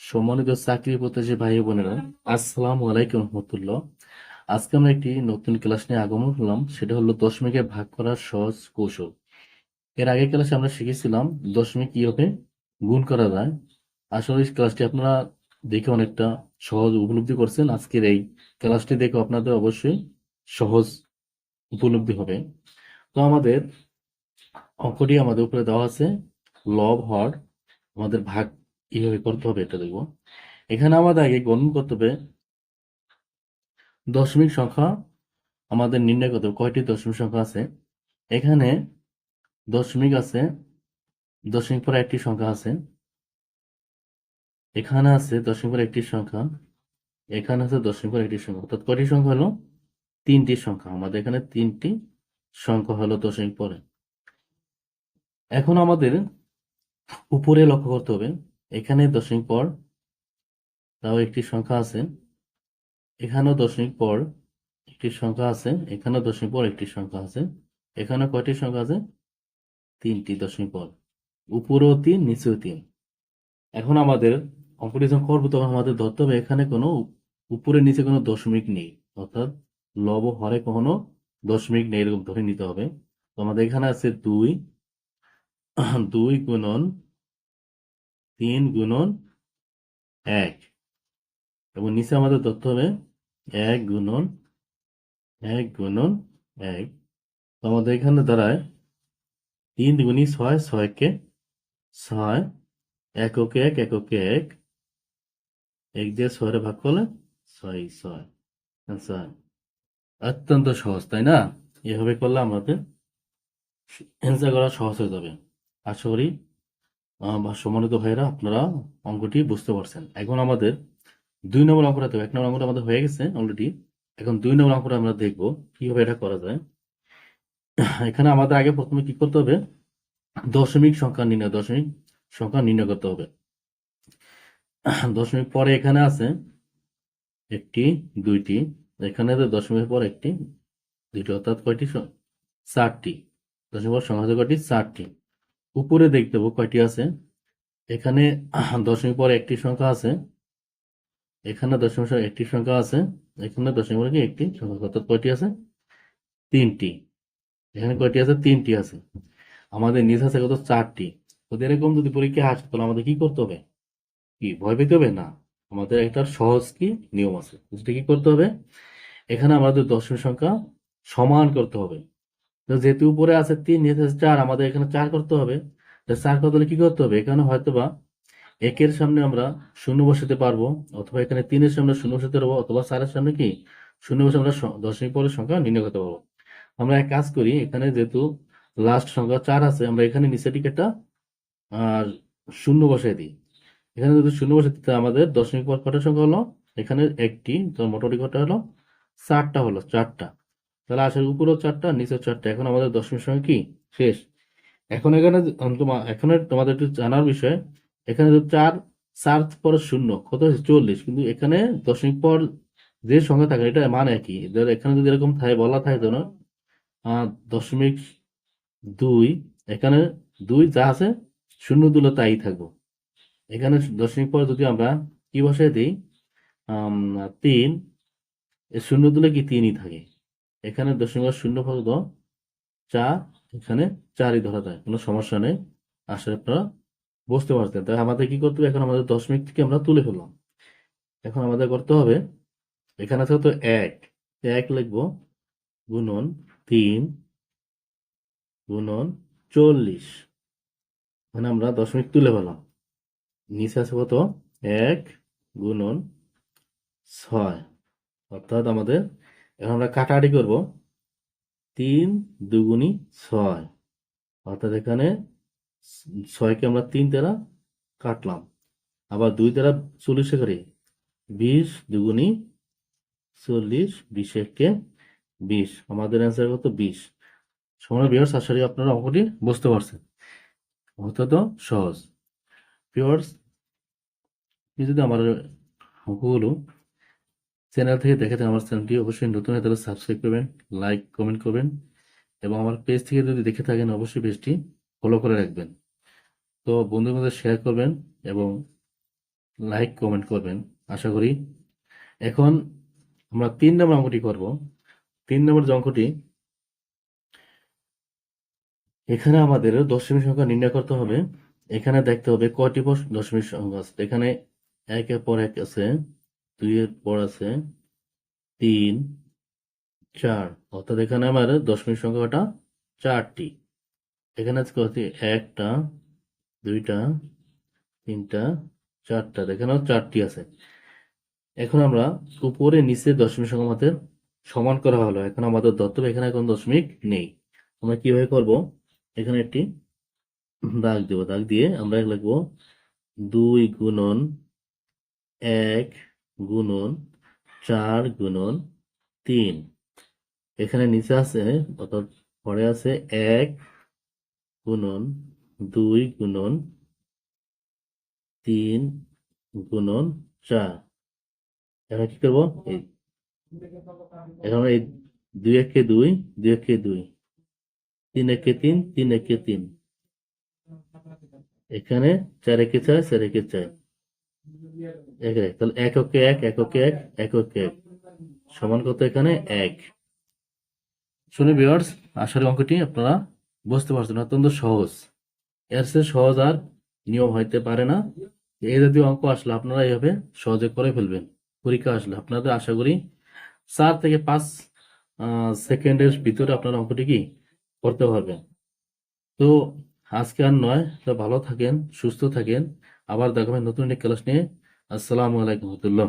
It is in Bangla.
সম্মানিত চাকরি প্রত্যাশী ভাই বোনেরা, আসসালামু আলাইকুম রহমতুল্লাহ। আজকে আমরা একটি নতুন ক্লাস নিয়ে আগমন হলাম, সেটা হলো দশমিকে ভাগ করার সহজ কৌশল। এর আগের ক্লাসে আমরা শিখেছিলাম দশমিক কীভাবে গুণ করা যায়। আসলে এই ক্লাসটি আপনারা দেখে অনেকটা সহজ উপলব্ধি করছেন। আজকের এই ক্লাসটি দেখে আপনাদের অবশ্যই সহজ উপলব্ধি হবে। তো আমাদের অঙ্কটি আমাদের উপরে দেওয়া আছে, লব হর, আমাদের ভাগ কীভাবে করতে হবে এটা দেখব এখানে আমাদের আগে গণন করতে হবে দশমিক সংখ্যা আমাদের নির্ণয় করতে হবে কয়টি দশমিক সংখ্যা আছে এখানে দশমিক আছে দশমিক পরে একটি সংখ্যা আছে এখানে আছে দশমিক পরে একটি সংখ্যা এখানে আছে দশমিক পরে একটি সংখ্যা অর্থাৎ কয়টি সংখ্যা হলো তিনটি সংখ্যা আমাদের এখানে তিনটি সংখ্যা হলো দশমিক পরে এখন আমাদের উপরে লক্ষ্য করতে হবে এখানে দশমিক পর, তাও একটি সংখ্যা আছে। এখানেও দশমিক পর একটি সংখ্যা আছে, এখানেও দশমিক পর একটি সংখ্যা আছে এখানে কয়টি সংখ্যা আছে? তিনটি দশমিক পর। উপরেও তিন, নিচেও তিন। এখন আমাদের অঙ্কটি যখন করব তখন আমাদের ধরতে হবে, এখানে কোনো উপরে নিচে কোনো দশমিক নেই। অর্থাৎ লব হরে কখনো দশমিক নেই, এরকম ধরে নিতে হবে। তো আমাদের এখানে আছে দুই দুই গুণন তিন গুণন এক। এবং নিচে আমাদের ধরতে হবে এক গুণন এক গুণন এক। তো আমাদের এখানে দাঁড়ায় তিন গুণি ছয়, ছয়কে ছয়, এককে এক এককে এক। এক দিয়ে ছয়রে ভাগ করলে ছয় ছয়। ছয় অত্যন্ত সহজ, তাই না? এভাবে করলে আমাদের অ্যান্সার করা সহজ হয়ে যাবে। আশা করি সম্মানিত ভাইয়েরা, আপনারা অঙ্কটি বুঝতে পারছেন। এখন আমাদের দুই নম্বর অঙ্কটা তো এক নম্বর অঙ্কটা আমাদের হয়ে গেছে অলরেডি এখন দুই নম্বর অঙ্কটা আমরা দেখব কীভাবে এটা করা যায়। এখানে আমাদের আগে প্রথমে কি করতে হবে? দশমিক সংখ্যা নির্ণয়, দশমিক সংখ্যা নির্ণয় করতে হবে। দশমিক পরে এখানে আছে একটি, দুইটি। এখানে তো দশমিকের পর একটি, দুইটি অর্থাৎ কয়টি? চারটি। দশমিক পর সংখ্যা কয়টি? চারটি। উপরে দেখতে পাবো কয়টি আছে? এখানে দশমিক পরে একটি সংখ্যা আছে। এখানে দশমিক পরে একটি সংখ্যা আছে। এখানে দশমিক পরে একটি সংখ্যা অর্থাৎ কয়টি আছে? তিনটি। এখানে কয়টি আছে? তিনটি আছে। আমাদের নিজ আছে কত? চারটি। তো এরকম যদি পরীক্ষা আসে, তাহলে আমাদের কি করতে হবে? কি, ভয় পেতে হবে? না। আমাদের একটা সহজ কি? নিয়ম আছে। যেটা কি করতে হবে? এখানে আমাদের দশমিক সংখ্যা সমান করতে হবে। যেহেতু উপরে আছে তিন চার, আমাদের এখানে চার করতে হবে। চার করতে হলে কি করতে হবে? এখানে হয়তোবা একের সামনে আমরা শূন্য বসাতে পারব, অথবা এখানে তিনের সামনে শূন্য বসাতে পারব, অথবা চারের সামনে কি? শূন্য বসে আমরা দশমিক পরের সংখ্যা নির্ণয় করতে পারব। আমরা এক কাজ করি, এখানে যেহেতু লাস্ট সংখ্যা চার আছে, আমরা এখানে নিচে দিকে একটা আর শূন্য বসাই দিই। এখানে যদি শূন্য বসে দিতে আমাদের দশমিক পর কটা সংখ্যা হলো? এখানে একটি মোটামুটি কটা হলো? চারটা হলো, চারটা। তাহলে আসলে উপরেও চারটা নিচেও চারটা। এখন আমাদের দশমিক সংখ্যা কি? শেষ। এখন এখানে উম, তোমা- এখন তোমাদের একটু জানার বিষয় এখানে যদি চার চার পর শূন্য কত হচ্ছে চল্লিশ। কিন্তু এখানে দশমিক পর যে সংখ্যা থাকে এটা মানে কি এখানে যদি এরকম থাকে বলা থাকে আহ, দশমিক দুই এখানে দুই যা আছে শূন্য দিলে তাই থাকব। এখানে দশমিক পর যদি আমরা কি বসাই দিই? তিন শূন্য দিলে কি তিনই থাকে? এখানে দশমিক শূন্য পদ চার, এখানে চারই ধরা যায়। কোনো সমস্যা নেই। আসলে আপনারা বুঝতে পারছেন। তাই আমাদের কি করতে হবে? এখন আমাদের দশমিক থেকে আমরা তুলে ফেললাম। এখন আমাদের করতে হবে, এখানে আছে তো এক। এক লিখব গুণন তিন গুণন চল্লিশ। মানে আমরা দশমিক তুলে পেলাম নিচে আছে কত? এক গুণন ছয়। অর্থাৎ আমাদের এখন আমরা কাটাকাটি করব। তিন দুগুণি ছয়। অর্থাৎ এখানে ছয়কে আমরা তিন তেরা কাটলাম। আবার দুই তেরা চল্লিশে করি বিশ দুগুণি চল্লিশ, বিশ একে বিশ। আমাদের অ্যান্সার কত? বিশ। সময় বিয়ার্স আশা আপনারা অঙ্কটি বুঝতে পারছেন। অত্যন্ত সহজ। আপনি যদি আমার অঙ্কগুলো চ্যানেল থেকে দেখে থাকেন আমার চ্যানেলটি অবশ্যই নতুন হয়ে তাহলে সাবস্ক্রাইব করবেন লাইক কমেন্ট করবেন এবং আমার পেজ থেকে যদি দেখে থাকেন অবশ্যই পেজটি ফলো করে রাখবেন। তো বন্ধুর মধ্যে শেয়ার করবেন এবং লাইক কমেন্ট করবেন, আশা করি। এখন আমরা তিন নম্বর অঙ্কটি করব। তিন নম্বর যে অঙ্কটি, এখানে আমাদের দশমিক সংখ্যা নির্ণয় করতে হবে। এখানে দেখতে হবে কয়টি দশমিক সংখ্যা আছে। এখানে একের পর এক আছে। দুইয়ের পর আছে তিন, চার। অর্থাৎ এখানে আমার দশমিক সংখ্যাটা চারটি। এখানে আছে কয়টি একটা, দুইটা, তিনটা, চারটা। এখানেও চারটি আছে। এখন আমরা উপরে নিচে দশমিক সংখ্যা আমাদের সমান করা হলো। এখন আমাদের ধরতে এখানে কোনো দশমিক নেই। আমরা কীভাবে করব? এখানে একটি দাগ দেব। দাগ দিয়ে আমরা লিখব দুই গুণন এক গুণন চার গুণন তিন। এখানে নিচে আছে, অর্থাৎ পরে আছে এক গুণন দুই গুণন তিন গুণন চার। এখন কি করব? এখন এই দুই একে দুই দুই একে দুই, তিন একে তিন তিন একে তিন। এখানে চার একে চার চার একে চার। এক এক তাহলে এক এক এক সমান কত এখানে? এক। শুনে আসলে অঙ্কটি আপনারা বুঝতে পারছেন, অত্যন্ত সহজ। এর চেয়ে সহজ আর নিয়ম হইতে পারে না। এই জাতীয় অঙ্ক আসলে আপনারা এইভাবে সহজে করে ফেলবেন। পরীক্ষা আসলে আপনাদের আশা করি চার থেকে পাঁচ সেকেন্ডের ভিতরে আপনারা অঙ্কটি কি করতে পারবেন। তো আজকে আর নয়। তো ভালো থাকেন, সুস্থ থাকেন। আবার দেখাবেন নতুন একটি ক্লাস নিয়ে। আসসালামু আলাইকুম রহমতুল্লাহ।